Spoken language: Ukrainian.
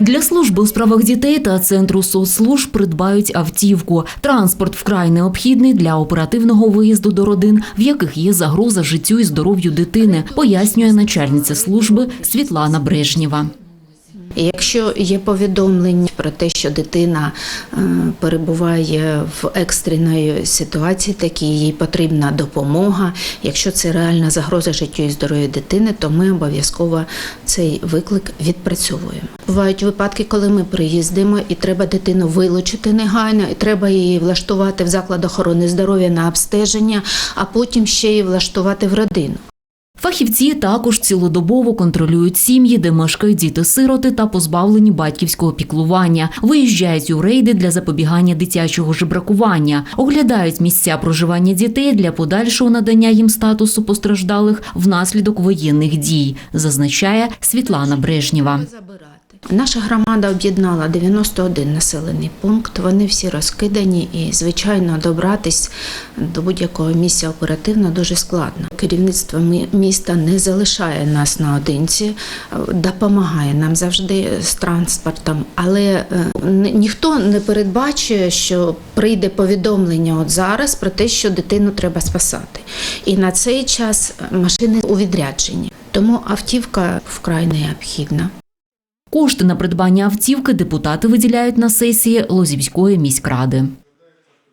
Для служби у справах дітей та центру соцслужб придбають автівку. Транспорт вкрай необхідний для оперативного виїзду до родин, в яких є загроза життю і здоров'ю дитини, пояснює начальниця служби Світлана Брежнєва. Якщо є повідомлення про те, що дитина е, перебуває в екстреної ситуації, такі їй потрібна допомога. Якщо це реальна загроза життю і здоров'ю дитини, то ми обов'язково цей виклик відпрацьовуємо. Бувають випадки, коли ми приїздимо і треба дитину вилучити негайно, і треба її влаштувати в заклад охорони здоров'я на обстеження, а потім ще й влаштувати в родину. Фахівці також цілодобово контролюють сім'ї, де мешкають діти-сироти та позбавлені батьківського піклування. Виїжджають у рейди для запобігання дитячого жебракування, оглядають місця проживання дітей для подальшого надання їм статусу постраждалих внаслідок воєнних дій, зазначає Світлана Брежнєва. Наша громада об'єднала 91 населений пункт. Вони всі розкидані, і звичайно добратись до будь-якого місця оперативно дуже складно. Керівництво мі- міста не залишає нас наодинці, е, допомагає нам завжди з транспортом, але е, ніхто не передбачує, що прийде повідомлення от зараз про те, що дитину треба спасати. І на цей час машини у відрядженні. Тому автівка вкрай необхідна. Кошти на придбання автівки депутати виділяють на сесії Лозівської міськради.